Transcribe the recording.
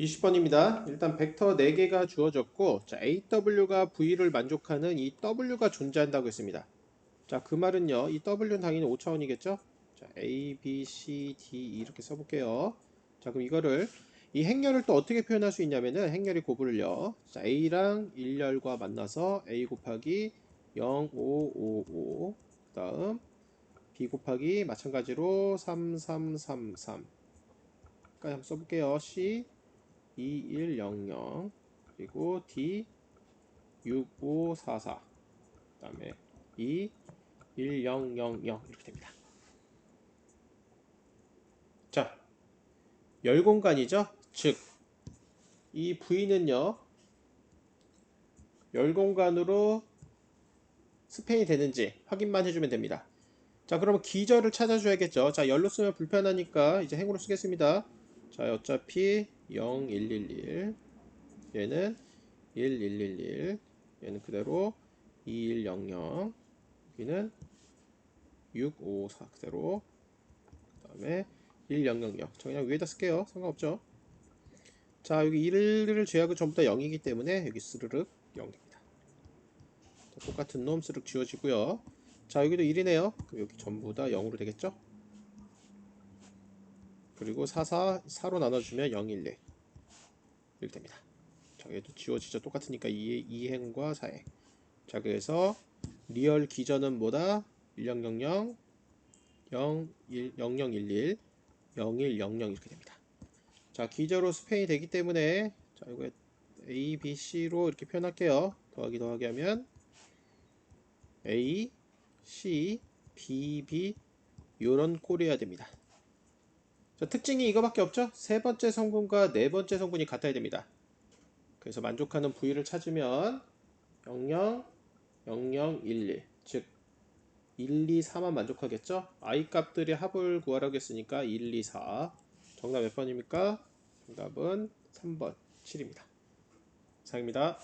20번입니다. 일단 벡터 4개가 주어졌고 자, AW가 V를 만족하는 이 W가 존재한다고 했습니다. 자, 그 말은요. 이 W는 당연히 5차원이겠죠? 자, A, B, C, D 이렇게 써볼게요. 자, 그럼 이거를 이 행렬을 또 어떻게 표현할 수 있냐면은 행렬의 고부를요. 자, A랑 1열과 만나서 A 곱하기 0, 5, 5, 5 그 다음 B 곱하기 마찬가지로 3, 3, 3, 3 까지 한번 써볼게요. C 2100 그리고 D 6544 그 다음에 E 1000 이렇게 됩니다. 자, 열 공간이죠. 즉, 이 V는요, 열 공간으로 스팬이 되는지 확인만 해주면 됩니다. 자, 그러면 기저를 찾아줘야겠죠. 자, 열로 쓰면 불편하니까 이제 행으로 쓰겠습니다. 자, 어차피 0, 1, 1, 1. 얘는 1, 1, 1, 1. 얘는 그대로 2, 1, 0, 0. 여기는 6, 5, 4 그대로. 그 다음에 1, 0, 0, 0. 저 그냥 위에다 쓸게요. 상관없죠. 자, 여기 1을 제하고 전부 다 0이기 때문에 여기 스르륵 0 됩니다. 자, 똑같은 놈 스르륵 지워지고요. 자, 여기도 1이네요. 그럼 여기 전부 다 0으로 되겠죠? 그리고 4, 4, 4로 나눠주면 0, 1, 1 이렇게 됩니다. 자, 얘도 지워지죠. 똑같으니까 2, 2행과 4행. 자, 그래서 리얼 기전은 뭐다? 1000, 0, 1, 0011, 0100 이렇게 됩니다. 자, 기저로 스페인이 되기 때문에 자, 이거 A, B, C로 이렇게 표현할게요. 더하기 더하기 하면 A, C, B, B 요런 꼴이 해야 됩니다. 자, 특징이 이거밖에 없죠? 세 번째 성분과 네 번째 성분이 같아야 됩니다. 그래서 만족하는 부위를 찾으면 00, 0011, 즉 1, 2, 4만 만족하겠죠? i 값들의 합을 구하라고 했으니까 1, 2, 4. 정답 몇 번입니까? 정답은 3번 7입니다. 이상입니다.